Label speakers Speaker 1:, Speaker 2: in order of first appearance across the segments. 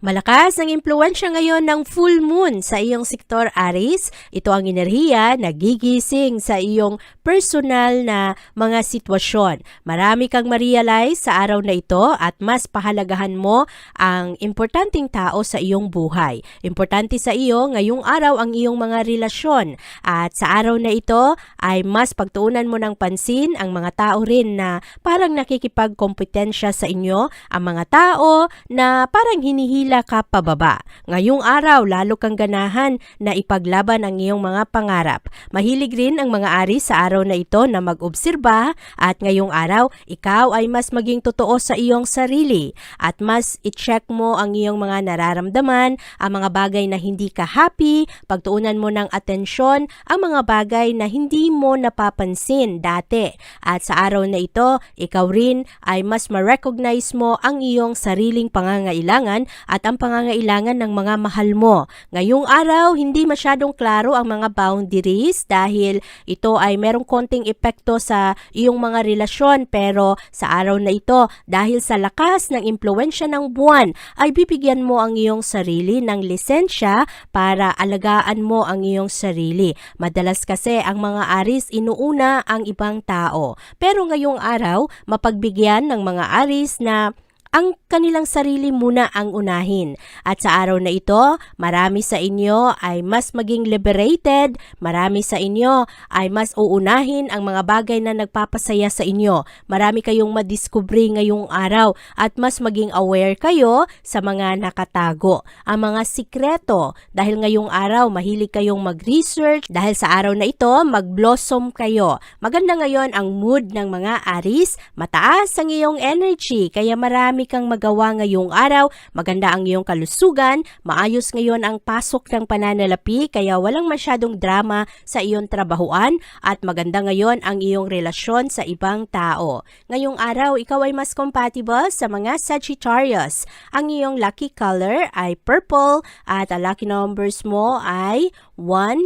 Speaker 1: Malakas ang impluensya ngayon ng full moon sa iyong sektor Aries. Ito ang enerhiya na gigising sa iyong personal na mga sitwasyon. Marami kang ma-realize sa araw na ito at mas pahalagahan mo ang importanteng tao sa iyong buhay. Importante sa iyo ngayong araw ang iyong mga relasyon at sa araw na ito ay mas pagtuunan mo ng pansin ang mga tao rin na parang nakikipagkompetensya sa inyo, ang mga tao na parang hinihila ka pababa. Ngayong araw, lalo kang ganahan na ipaglaban ang iyong mga pangarap. Mahilig rin ang mga ari sa araw na ito na mag-obserba at ngayong araw, ikaw ay mas maging totoo sa iyong sarili at mas i-check mo ang iyong mga nararamdaman, ang mga bagay na hindi ka happy, pagtuunan mo ng atensyon ang mga bagay na hindi mo napapansin dati. At sa araw na ito, ikaw rin ay mas ma-recognize mo ang iyong sariling pangangailangan at ang pangangailangan ng mga mahal mo. Ngayong araw, hindi masyadong klaro ang mga boundaries dahil ito ay merong konting epekto sa iyong mga relasyon pero sa araw na ito, dahil sa lakas ng impluensya ng buwan, ay bibigyan mo ang iyong sarili ng lisensya para alagaan mo ang iyong sarili. Madalas kasi ang mga aris inuuna ang ibang tao. Pero ngayong araw, mapagbigyan ng mga aris na ang kanilang sarili muna ang unahin. At sa araw na ito, marami sa inyo ay mas maging liberated, marami sa inyo ay mas uunahin ang mga bagay na nagpapasaya sa inyo. Marami kayong madiskubre ngayong araw at mas maging aware kayo sa mga nakatago. Ang mga sikreto, dahil ngayong araw mahilig kayong mag-research, dahil sa araw na ito, mag-blossom kayo. Maganda ngayon ang mood ng mga aris, mataas ang iyong energy, kaya marami kang magawa ngayong araw, maganda ang iyong kalusugan, maayos ngayon ang pasok ng pananalapi, kaya walang masyadong drama sa iyong trabahuan, at maganda ngayon ang iyong relasyon sa ibang tao. Ngayong araw, ikaw ay mas compatible sa mga Sagittarius. Ang iyong lucky color ay purple, at ang lucky numbers mo ay 1,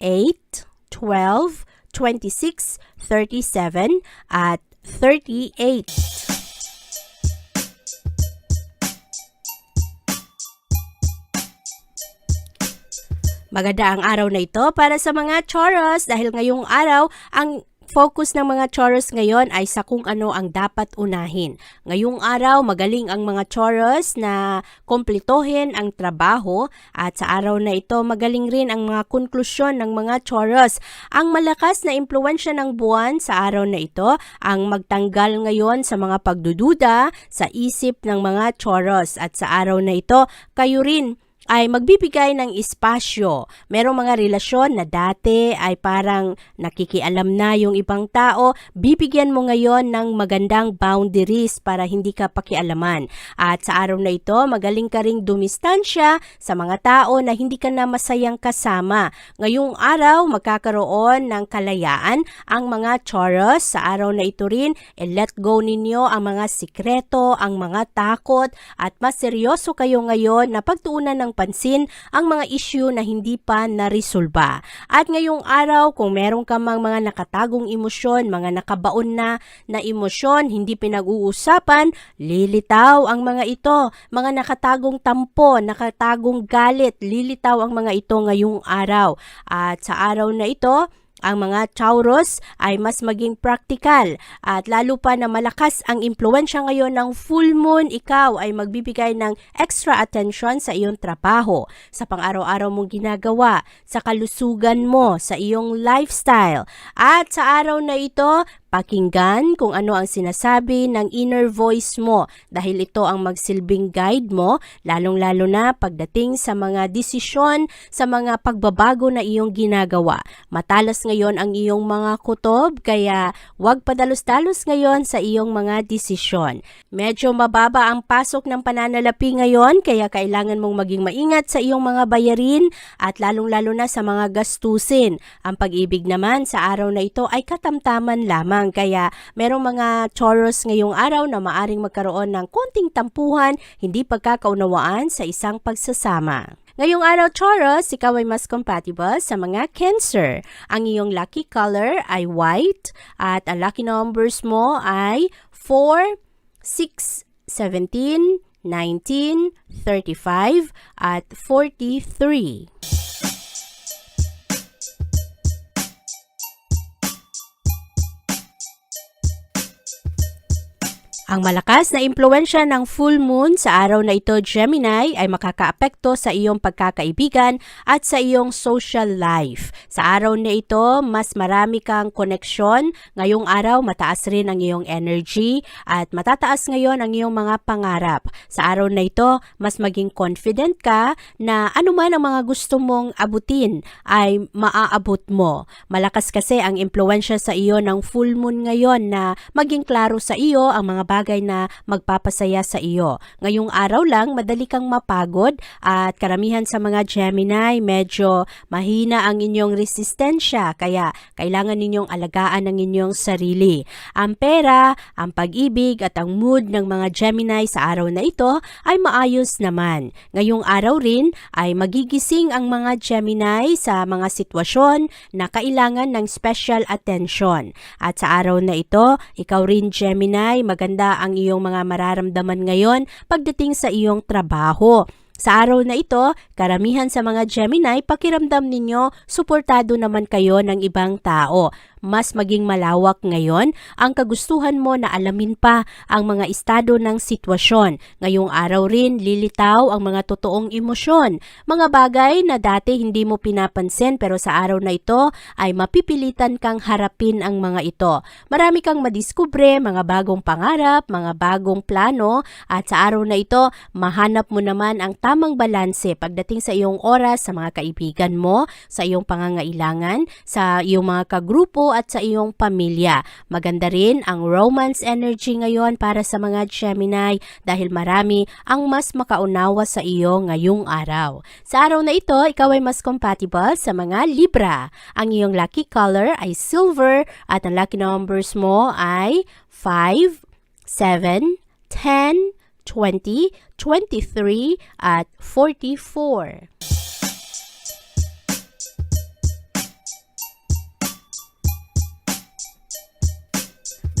Speaker 1: 8, 12, 26, 37, at 38. Maganda ang araw na ito para sa mga Taurus dahil ngayong araw ang focus ng mga Taurus ngayon ay sa kung ano ang dapat unahin. Ngayong araw, magaling ang mga Taurus na kompletohin ang trabaho at sa araw na ito, magaling rin ang mga konklusyon ng mga Taurus. Ang malakas na impluensya ng buwan sa araw na ito ang magtanggal ngayon sa mga pagdududa sa isip ng mga Taurus at sa araw na ito, kayo rin ay magbibigay ng espasyo. Merong mga relasyon na dati ay parang nakikialam na yung ibang tao, bibigyan mo ngayon ng magandang boundaries para hindi ka pakialaman. At sa araw na ito, magaling ka ring dumistansya sa mga tao na hindi ka na masayang kasama. Ngayong araw, magkakaroon ng kalayaan ang mga Taurus. Sa araw na ito rin, i-let go ninyo ang mga sikreto, ang mga takot, at mas seryoso kayo ngayon na pagtuunan ng pansin ang mga issue na hindi pa naresolba. At ngayong araw, kung meron ka mang mga nakatagong emosyon, mga nakabaon na na emosyon, hindi pinag-uusapan, lilitaw ang mga ito. Mga nakatagong tampo, nakatagong galit, lilitaw ang mga ito ngayong araw. At sa araw na ito, ang mga Taurus ay mas maging practical at lalo pa na malakas ang impluensya ngayon ng full moon, ikaw ay magbibigay ng extra attention sa iyong trabaho, sa pang-araw-araw mong ginagawa, sa kalusugan mo, sa iyong lifestyle. At sa araw na ito, Pakinggan kung ano ang sinasabi ng inner voice mo dahil ito ang magsilbing guide mo lalong-lalo na pagdating sa mga desisyon, sa mga pagbabago na iyong ginagawa. Matalas ngayon ang iyong mga kutob kaya huwag padalos-dalos ngayon sa iyong mga desisyon. Medyo mababa ang pasok ng pananalapi ngayon kaya kailangan mong maging maingat sa iyong mga bayarin at lalong-lalo na sa mga gastusin. Ang pag-ibig naman sa araw na ito ay katamtaman lamang kaya merong mga Taurus ngayong araw na maaring magkaroon ng konting tampuhan, hindi pagkakaunawaan sa isang pagsasama. Ngayong araw, Taurus, ikaw ay mas compatible sa mga Cancer. Ang iyong lucky color ay white at ang lucky numbers mo ay 4, 6, 17, 19, 35 at 43. Ang malakas na impluensya ng full moon sa araw na ito, Gemini, ay makakaapekto sa iyong pagkakaibigan at sa iyong social life. Sa araw na ito, mas marami kang koneksyon. Ngayong araw, mataas rin ang iyong energy at matataas ngayon ang iyong mga pangarap. Sa araw na ito, mas maging confident ka na anuman ang mga gusto mong abutin ay maaabot mo. Malakas kasi ang impluensya sa iyo ng full moon ngayon na maging klaro sa iyo ang mga bagay na magpapasaya sa iyo. Ngayong araw lang, madali kang mapagod at karamihan sa mga Gemini, medyo mahina ang inyong resistensya kaya kailangan ninyong alagaan ang inyong sarili. Ang pera, ang pag-ibig at ang mood ng mga Gemini sa araw na ito ay maayos naman. Ngayong araw rin ay magigising ang mga Gemini sa mga sitwasyon na kailangan ng special attention. At sa araw na ito, ikaw rin Gemini, maganda ang iyong mga mararamdaman ngayon pagdating sa iyong trabaho. Sa araw na ito, karamihan sa mga Gemini, pakiramdam ninyo, suportado naman kayo ng ibang tao. Mas maging malawak ngayon ang kagustuhan mo na alamin pa ang mga estado ng sitwasyon. Ngayong araw rin, lilitaw ang mga totoong emosyon. Mga bagay na dati hindi mo pinapansin pero sa araw na ito ay mapipilitan kang harapin ang mga ito. Marami kang madiskubre, mga bagong pangarap, mga bagong plano at sa araw na ito, mahanap mo naman ang tamang balanse pagdating sa iyong oras sa mga kaibigan mo, sa iyong pangangailangan, sa iyong mga kagrupo at sa iyong pamilya. Maganda rin ang romance energy ngayon para sa mga Gemini dahil marami ang mas makaunawa sa iyo ngayong araw. Sa araw na ito, ikaw ay mas compatible sa mga Libra. Ang iyong lucky color ay silver at ang lucky numbers mo ay 5, 7, 10, 20, 23 at 44.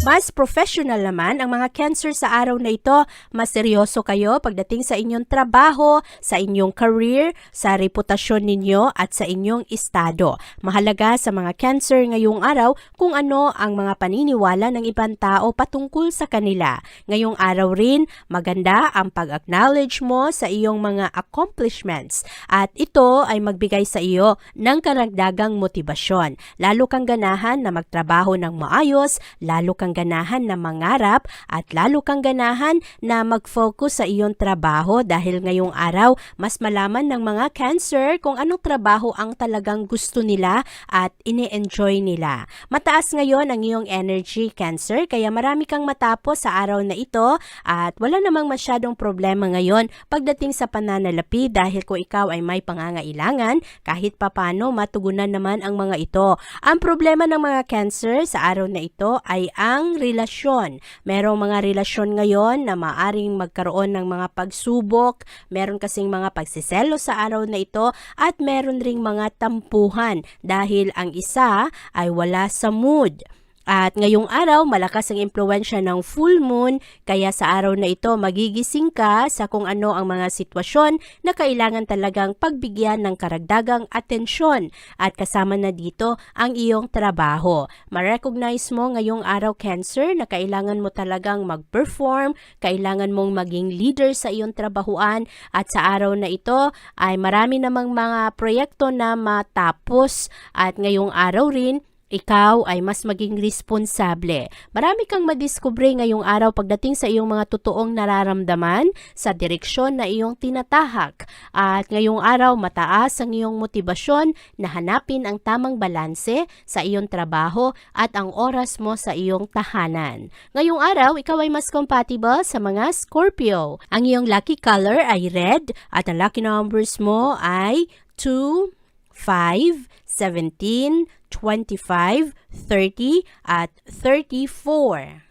Speaker 1: Mas professional naman ang mga cancer sa araw na ito. Mas seryoso kayo pagdating sa inyong trabaho, sa inyong career, sa reputasyon ninyo at sa inyong estado. Mahalaga sa mga cancer ngayong araw kung ano ang mga paniniwala ng ibang tao patungkol sa kanila. Ngayong araw rin, maganda ang pag-acknowledge mo sa iyong mga accomplishments at ito ay magbigay sa iyo ng karagdagang motibasyon. Lalo kang ganahan na magtrabaho ng maayos, lalo kang ganahan na mangarap at lalo kang ganahan na mag-focus sa iyong trabaho dahil ngayong araw mas malaman ng mga cancer kung anong trabaho ang talagang gusto nila at ini-enjoy nila. Mataas ngayon ang iyong energy cancer kaya marami kang matapos sa araw na ito at wala namang masyadong problema ngayon pagdating sa pananalapi dahil kung ikaw ay may pangangailangan kahit papano matugunan naman ang mga ito. Ang problema ng mga cancer sa araw na ito ay ang relasyon. Merong mga relasyon ngayon na maaring magkaroon ng mga pagsubok, meron kasing mga pagsiselo sa araw na ito at meron ring mga tampuhan dahil ang isa ay wala sa mood. At ngayong araw, malakas ang impluensya ng full moon, kaya sa araw na ito magigising ka sa kung ano ang mga sitwasyon na kailangan talagang pagbigyan ng karagdagang atensyon. At kasama na dito ang iyong trabaho. Ma-recognize mo ngayong araw Cancer na kailangan mo talagang mag-perform, kailangan mong maging leader sa iyong trabahuan at sa araw na ito ay marami namang mga proyekto na matapos at ngayong araw rin ikaw ay mas maging responsable. Marami kang madiskubre ngayong araw pagdating sa iyong mga totoong nararamdaman sa direksyon na iyong tinatahak. At ngayong araw mataas ang iyong motibasyon na hanapin ang tamang balanse sa iyong trabaho at ang oras mo sa iyong tahanan. Ngayong araw, ikaw ay mas compatible sa mga Scorpio. Ang iyong lucky color ay red at ang lucky numbers mo ay 2, 5, 17, 25, 30, at 34.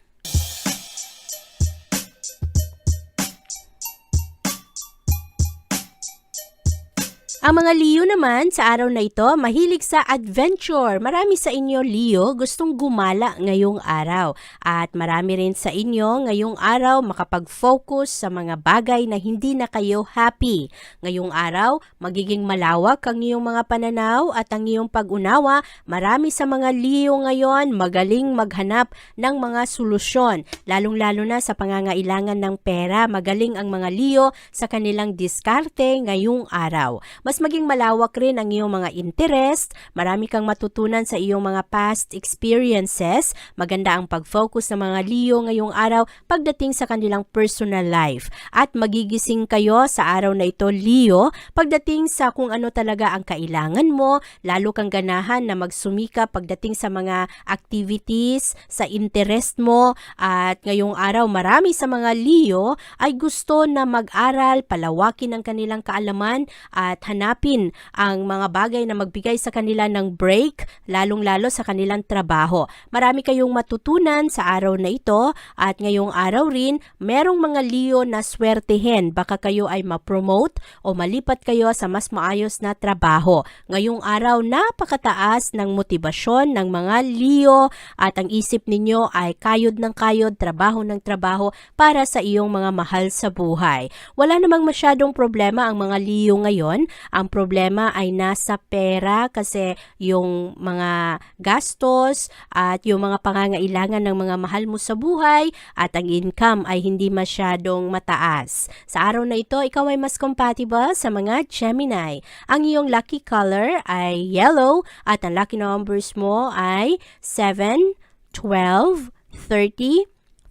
Speaker 1: Ang mga Leo naman sa araw na ito, mahilig sa adventure. Marami sa inyo, Leo, gustong gumala ngayong araw. At marami rin sa inyo ngayong araw makapag-focus sa mga bagay na hindi na kayo happy. Ngayong araw, magiging malawak ang iyong mga pananaw at ang iyong pag-unawa. Marami sa mga Leo ngayon magaling maghanap ng mga solusyon, lalong-lalo na sa pangangailangan ng pera. Magaling ang mga Leo sa kanilang diskarte ngayong araw. Mas maging malawak rin ang iyong mga interest, marami kang matutunan sa iyong mga past experiences, maganda ang pag-focus ng mga Leo ngayong araw pagdating sa kanilang personal life. At magigising kayo sa araw na ito, Leo, pagdating sa kung ano talaga ang kailangan mo, lalo kang ganahan na magsumika pagdating sa mga activities, sa interest mo, at ngayong araw marami sa mga Leo ay gusto na mag-aral, palawakin ang kanilang kaalaman at hanapin ang mga bagay na magbigay sa kanila ng break, lalong-lalo sa kanilang trabaho. Marami kayong matutunan sa araw na ito at ngayong araw rin, merong mga Leo na swertehin. Baka kayo ay ma-promote o malipat kayo sa mas maayos na trabaho. Ngayong araw, napakataas ng motibasyon ng mga Leo at ang isip ninyo ay kayod ng kayod, trabaho ng trabaho para sa iyong mga mahal sa buhay. Wala namang masyadong problema ang mga Leo ngayon ang problema ay nasa pera kasi yung mga gastos at yung mga pangangailangan ng mga mahal mo sa buhay at ang income ay hindi masyadong mataas. Sa araw na ito, ikaw ay mas compatible sa mga Gemini. Ang iyong lucky color ay yellow at ang lucky numbers mo ay 7, 12, 30,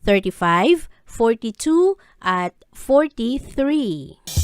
Speaker 1: 35, 42 at 43.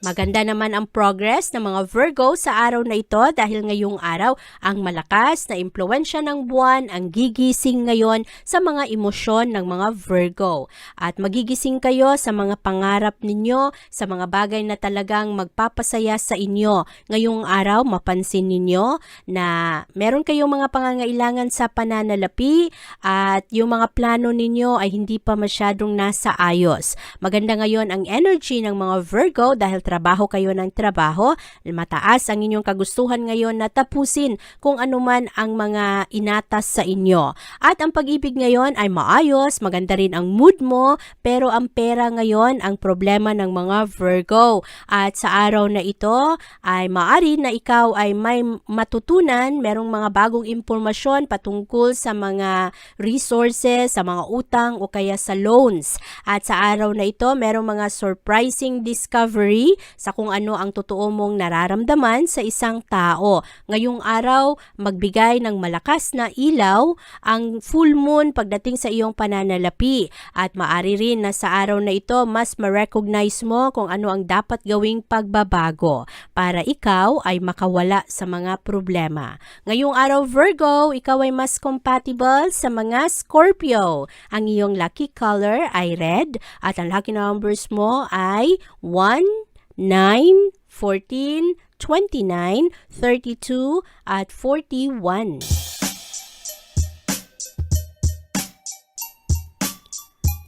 Speaker 1: Maganda naman ang progress ng mga Virgo sa araw na ito dahil ngayong araw ang malakas na impluensya ng buwan ang gigising ngayon sa mga emosyon ng mga Virgo. At magigising kayo sa mga pangarap ninyo, sa mga bagay na talagang magpapasaya sa inyo. Ngayong araw mapansin ninyo na meron kayong mga pangangailangan sa pananalapi at yung mga plano ninyo ay hindi pa masyadong nasa ayos. Maganda ngayon ang energy ng mga Virgo dahil trabaho kayo ng trabaho, mataas ang inyong kagustuhan ngayon na tapusin kung anuman ang mga inatas sa inyo. At ang pag-ibig ngayon ay maayos, maganda rin ang mood mo, pero ang pera ngayon ang problema ng mga Virgo. At sa araw na ito ay maari na ikaw ay may matutunan, merong mga bagong impormasyon patungkol sa mga resources, sa mga utang o kaya sa loans. At sa araw na ito, merong mga surprising discovery sa kung ano ang totoo mong nararamdaman sa isang tao. Ngayong araw, magbigay ng malakas na ilaw ang full moon pagdating sa iyong pananalapi. At maari rin na sa araw na ito, mas ma-recognize mo kung ano ang dapat gawing pagbabago para ikaw ay makawala sa mga problema. Ngayong araw, Virgo, ikaw ay mas compatible sa mga Scorpio. Ang iyong lucky color ay red at ang lucky numbers mo ay 1, 9, 14, 29, 32, at 41.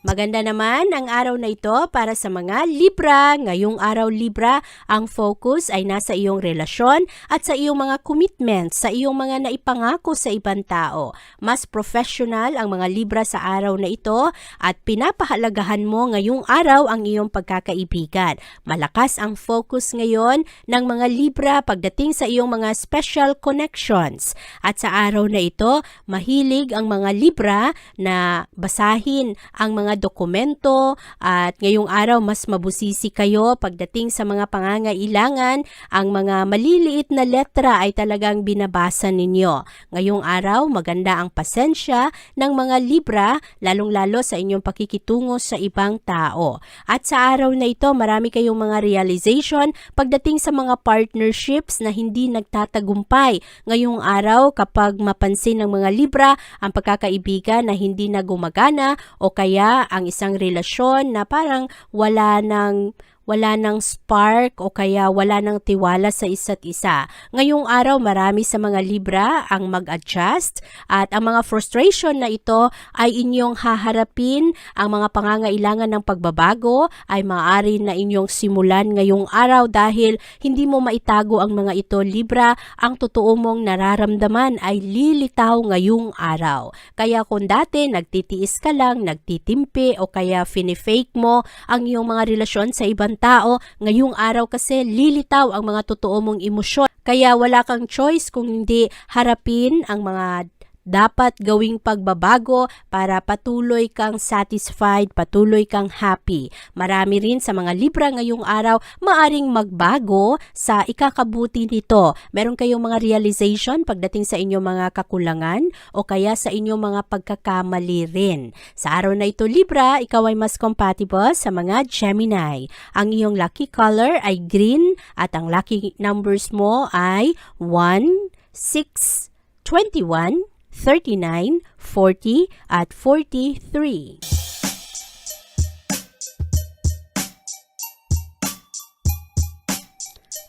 Speaker 1: Maganda naman ang araw na ito para sa mga Libra. Ngayong araw Libra, ang focus ay nasa iyong relasyon at sa iyong mga commitments, sa iyong mga naipangako sa ibang tao. Mas professional ang mga Libra sa araw na ito at pinapahalagahan mo ngayong araw ang iyong pagkakaibigan. Malakas ang focus ngayon ng mga Libra pagdating sa iyong mga special connections. At sa araw na ito, mahilig ang mga Libra na basahin ang mga dokumento at ngayong araw mas mabusisi kayo pagdating sa mga pangangailangan. Ang mga maliliit na letra ay talagang binabasa ninyo. Ngayong araw, maganda ang pasensya ng mga Libra, lalong-lalo sa inyong pakikitungo sa ibang tao. At sa araw na ito, marami kayong mga realization pagdating sa mga partnerships na hindi nagtatagumpay. Ngayong araw, kapag mapansin ng mga Libra ang pagkakaibigan na hindi na gumagana o kaya ang isang relasyon na parang wala ng wala ng spark o kaya wala ng tiwala sa isa't isa. Ngayong araw, marami sa mga Libra ang mag-adjust at ang mga frustration na ito ay inyong haharapin. Ang mga pangangailangan ng pagbabago ay maaari na inyong simulan ngayong araw dahil hindi mo maitago ang mga ito, Libra. Ang totoo mong nararamdaman ay lilitaw ngayong araw. Kaya kung dati nagtitiis ka lang, nagtitimpi o kaya finifake mo ang iyong mga relasyon sa ibang tao, ngayong araw kasi lilitaw ang mga totoo mong emosyon. Kaya wala kang choice kung hindi harapin ang mga dapat gawing pagbabago para patuloy kang satisfied, patuloy kang happy. Marami rin sa mga Libra ngayong araw maaring magbago sa ikakabuti nito. Meron kayong mga realization pagdating sa inyong mga kakulangan o kaya sa inyong mga pagkakamali rin. Sa araw na ito Libra, ikaw ay mas compatible sa mga Gemini. Ang iyong lucky color ay green at ang lucky numbers mo ay 1, 6, 21, 39, 40 at 43.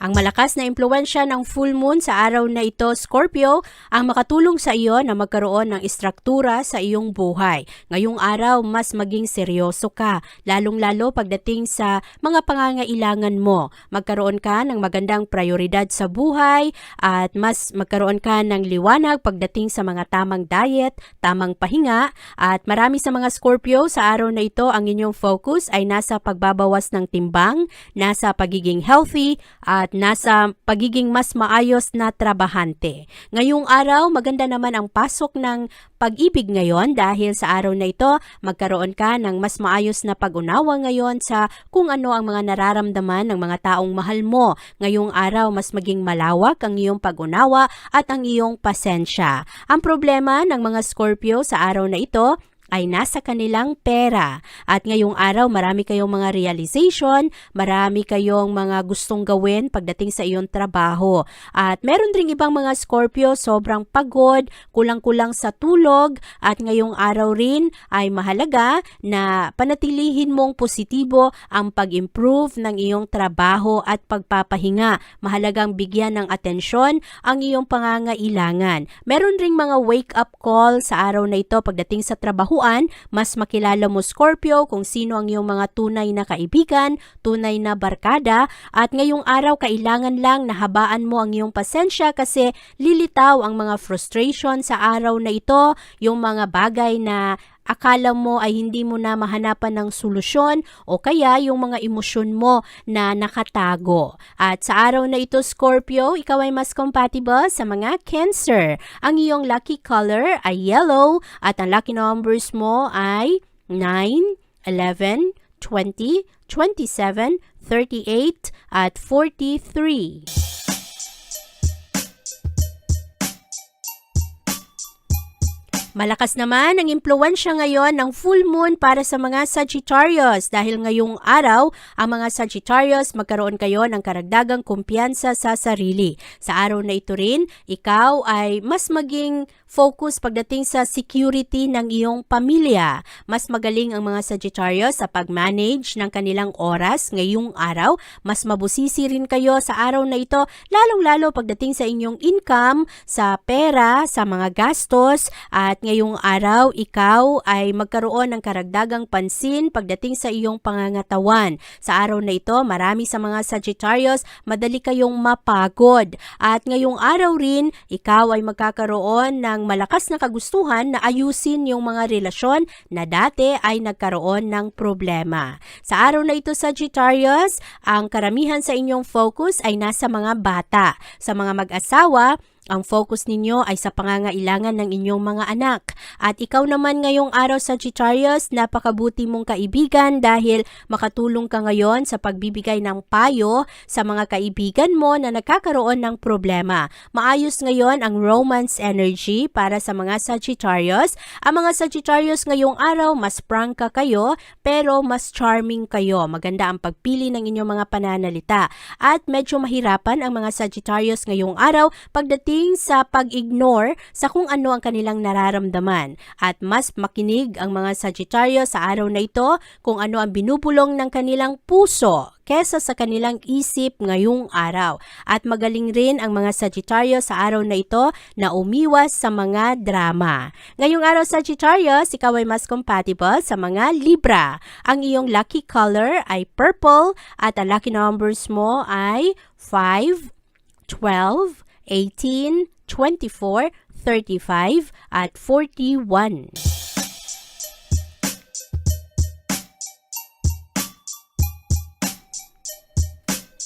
Speaker 1: Ang malakas na impluensya ng full moon sa araw na ito, Scorpio, ang makatulong sa iyo na magkaroon ng istruktura sa iyong buhay. Ngayong araw, mas maging seryoso ka, lalong-lalo pagdating sa mga pangangailangan mo. Magkaroon ka ng magandang prioridad sa buhay at mas magkaroon ka ng liwanag pagdating sa mga tamang diet, tamang pahinga at marami sa mga Scorpio sa araw na ito ang inyong focus ay nasa pagbabawas ng timbang, nasa pagiging healthy at nasa pagiging mas maayos na trabahante. Ngayong araw, maganda naman ang pasok ng pag-ibig ngayon dahil sa araw na ito, magkaroon ka ng mas maayos na pag-unawa ngayon sa kung ano ang mga nararamdaman ng mga taong mahal mo. Ngayong araw, mas maging malawak ang iyong pag-unawa at ang iyong pasensya. Ang problema ng mga Scorpio sa araw na ito ay nasa kanilang pera. At ngayong araw, marami kayong mga realization, marami kayong mga gustong gawin pagdating sa iyong trabaho. At meron ring ibang mga Scorpio, sobrang pagod, kulang-kulang sa tulog, at ngayong araw rin ay mahalaga na panatilihin mong positibo ang pag-improve ng iyong trabaho at pagpapahinga. Mahalagang bigyan ng atensyon ang iyong pangangailangan. Meron ring mga wake-up call sa araw na ito pagdating sa trabaho mas makilala mo Scorpio kung sino ang iyong mga tunay na kaibigan, tunay na barkada at ngayong araw kailangan lang na habaan mo ang iyong pasensya kasi lilitaw ang mga frustration sa araw na ito, yung mga bagay na akala mo ay hindi mo na mahanapan ng solusyon o kaya yung mga emosyon mo na nakatago. At sa araw na ito, Scorpio, ikaw ay mas compatible sa mga Cancer. Ang iyong lucky color ay yellow at ang lucky numbers mo ay 9, 11, 20, 27, 38 at 43. Malakas naman ang impluensya ngayon ng full moon para sa mga Sagittarius dahil ngayong araw ang mga Sagittarius magkaroon kayo ng karagdagang kumpiyansa sa sarili. Sa araw na ito rin, ikaw ay mas maging focus pagdating sa security ng iyong pamilya. Mas magaling ang mga Sagittarius sa pag-manage ng kanilang oras ngayong araw. Mas mabusisi rin kayo sa araw na ito, lalong-lalo pagdating sa inyong income, sa pera, sa mga gastos, at ngayong araw, ikaw ay magkaroon ng karagdagang pansin pagdating sa iyong pangangatawan. Sa araw na ito, marami sa mga Sagittarius, madali kayong mapagod. At ngayong araw rin, ikaw ay magkakaroon ng malakas na kagustuhan na ayusin yung mga relasyon na dati ay nagkaroon ng problema. Sa araw na ito, Sagittarius, ang karamihan sa inyong focus ay nasa mga bata. Sa mga mag-asawa, ang focus ninyo ay sa pangangailangan ng inyong mga anak. At ikaw naman ngayong araw Sagittarius, napakabuti mong kaibigan dahil makatulong ka ngayon sa pagbibigay ng payo sa mga kaibigan mo na nagkakaroon ng problema. Maayos ngayon ang romance energy para sa mga Sagittarius. Ang mga Sagittarius ngayong araw, mas prangka kayo pero mas charming kayo. Maganda ang pagpili ng inyong mga pananalita. At medyo mahirapan ang mga Sagittarius ngayong araw pagdating sa pag-ignore sa kung ano ang kanilang nararamdaman. At mas makinig ang mga Sagittarius sa araw na ito kung ano ang binubulong ng kanilang puso kesa sa kanilang isip ngayong araw. At magaling rin ang mga Sagittarius sa araw na ito na umiwas sa mga drama. Ngayong araw Sagittarius, ikaw ay mas compatible sa mga Libra. Ang iyong lucky color ay purple at ang lucky numbers mo ay 5, 12, 18, 24, 35, at 41.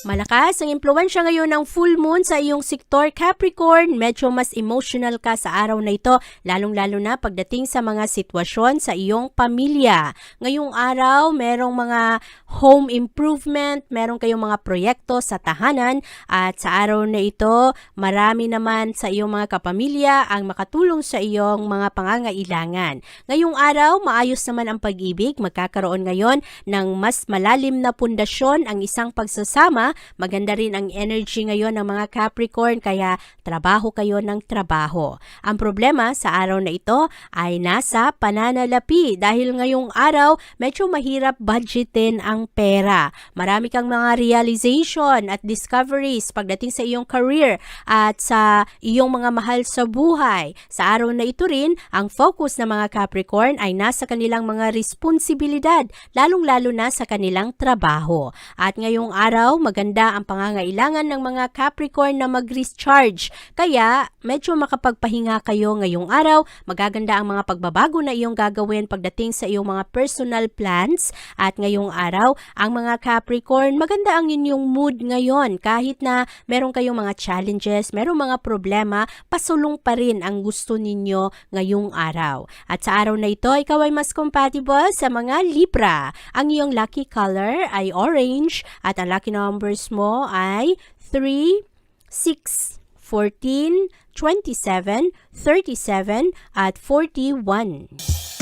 Speaker 1: Malakas ang impluensya ngayon ng full moon sa iyong sektor Capricorn. Medyo mas emotional ka sa araw na ito, lalong-lalo na pagdating sa mga sitwasyon sa iyong pamilya. Ngayong araw, merong mga home improvement, meron kayong mga proyekto sa tahanan at sa araw na ito, marami naman sa iyong mga kapamilya ang makatulong sa iyong mga pangangailangan. Ngayong araw, maayos naman ang pag-ibig, magkakaroon ngayon ng mas malalim na pundasyon ang isang pagsasama Maganda rin ang energy ngayon ng mga Capricorn kaya trabaho kayo ng trabaho. Ang problema sa araw na ito ay nasa pananalapi dahil ngayong araw medyo mahirap budgetin ang pera. Marami kang mga realization at discoveries pagdating sa iyong career at sa iyong mga mahal sa buhay. Sa araw na ito rin, ang focus ng mga Capricorn ay nasa kanilang mga responsibilidad, lalong-lalo na sa kanilang trabaho. At ngayong araw, maganda ang pangangailangan ng mga Capricorn na mag-recharge. Kaya, medyo makapagpahinga kayo ngayong araw. Magaganda ang mga pagbabago na iyong gagawin pagdating sa iyong mga personal plans. At ngayong araw, ang mga Capricorn, maganda ang inyong mood ngayon. Kahit na meron kayong mga challenges, meron mga problema, pasulong pa rin ang gusto ninyo ngayong araw. At sa araw na ito, ikaw ay mas compatible sa mga Libra. Ang iyong lucky color ay orange at ang lucky numbers mo ay 3, 6, 14, 27, 37, at 41.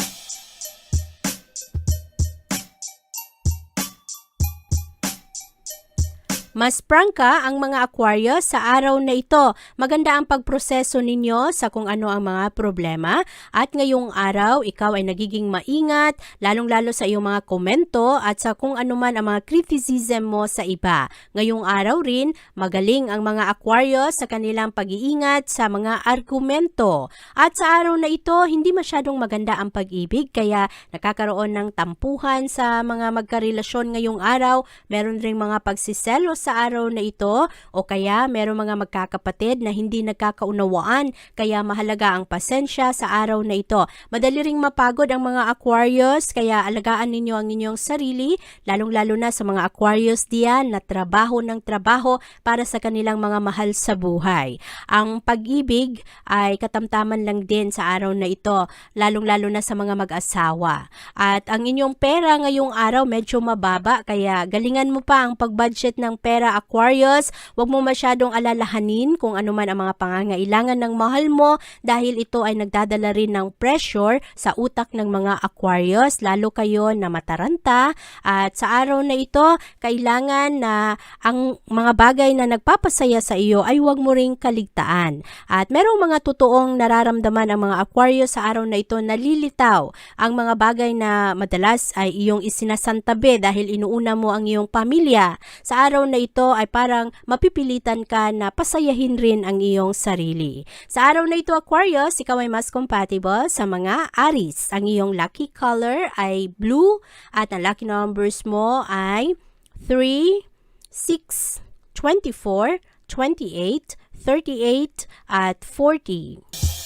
Speaker 1: Mas prangka ang mga Aquarius sa araw na ito. Maganda ang pagproseso ninyo sa kung ano ang mga problema at ngayong araw ikaw ay nagiging maingat lalong-lalo sa iyong mga komento at sa kung ano man ang mga criticism mo sa iba. Ngayong araw rin magaling ang mga Aquarius sa kanilang pag-iingat sa mga argumento. At sa araw na ito hindi masyadong maganda ang pag-ibig kaya nakakaroon ng tampuhan sa mga magkarelasyon ngayong araw. Meron ring mga pagsiselos sa araw na ito o kaya meron mga magkakapatid na hindi nagkakaunawaan kaya mahalaga ang pasensya sa araw na ito. Madali ring mapagod ang mga Aquarius kaya alagaan ninyo ang inyong sarili lalong-lalo na sa mga Aquarius diyan na trabaho ng trabaho para sa kanilang mga mahal sa buhay. Ang pag-ibig ay katamtaman lang din sa araw na ito lalong-lalo na sa mga mag-asawa. At ang inyong pera ngayong araw medyo mababa kaya galingan mo pa ang pag-budget ng pera pera Aquarius. Huwag mo masyadong alalahanin kung ano man ang mga pangangailangan ng mahal mo dahil ito ay nagdadala rin ng pressure sa utak ng mga Aquarius, lalo kayo na mataranta. At sa araw na ito, kailangan na ang mga bagay na nagpapasaya sa iyo ay huwag mo ring kaligtaan. At merong mga totoong nararamdaman ang mga Aquarius sa araw na ito nalilitaw ang mga bagay na madalas ay iyong isinasantabi dahil inuuna mo ang iyong pamilya. Sa araw na ito ay parang mapipilitan ka na pasayahin rin ang iyong sarili. Sa araw na ito Aquarius, ikaw ay mas compatible sa mga Aries. Ang iyong lucky color ay blue at ang lucky numbers mo ay 3, 6, 24, 28, 38 at 40.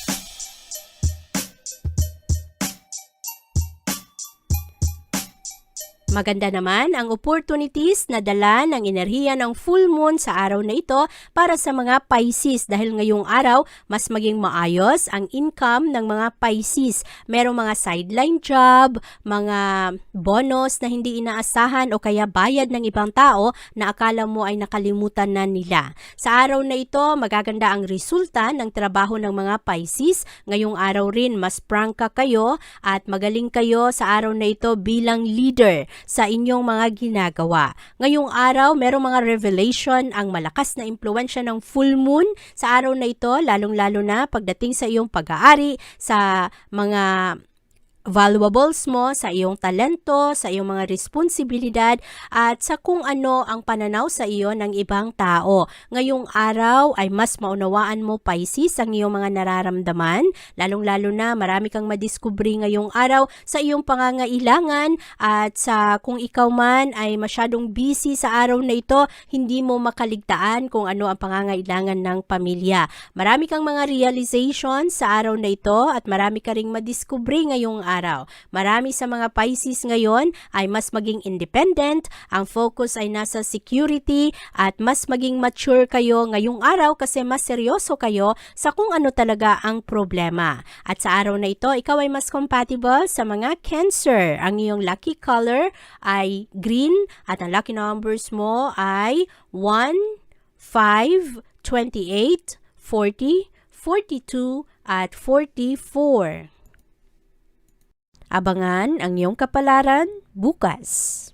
Speaker 1: Maganda naman ang opportunities na dala ng enerhiya ng full moon sa araw na ito para sa mga Pisces dahil ngayong araw mas maging maayos ang income ng mga Pisces. Merong mga sideline job, mga bonus na hindi inaasahan o kaya bayad ng ibang tao na akala mo ay nakalimutan na nila. Sa araw na ito, magaganda ang resulta ng trabaho ng mga Pisces. Ngayong araw rin, mas prangka kayo at magaling kayo sa araw na ito bilang leader sa inyong mga ginagawa. Ngayong araw, merong mga revelation ang malakas na impluensya ng full moon sa araw na ito, lalong-lalo na pagdating sa iyong pag-aari, sa mga valuables mo, sa iyong talento, sa iyong mga responsibilidad, at sa kung ano ang pananaw sa iyo ng ibang tao. Ngayong araw ay mas maunawaan mo, Pisces, ang iyong mga nararamdaman, lalong-lalo na marami kang madiskubre ngayong araw sa iyong pangangailangan at sa kung ikaw man ay masyadong busy sa araw na ito, hindi mo makaligtaan kung ano ang pangangailangan ng pamilya. Marami kang mga realizations sa araw na ito at marami ka ring madiskubre ngayong araw. Marami sa mga Pisces ngayon ay mas maging independent, ang focus ay nasa security at mas maging mature kayo ngayong araw kasi mas seryoso kayo sa kung ano talaga ang problema. At sa araw na ito, ikaw ay mas compatible sa mga Cancer. Ang iyong lucky color ay green at ang lucky numbers mo ay 1, 5, 28, 40, 42 at 44. Abangan ang iyong kapalaran bukas.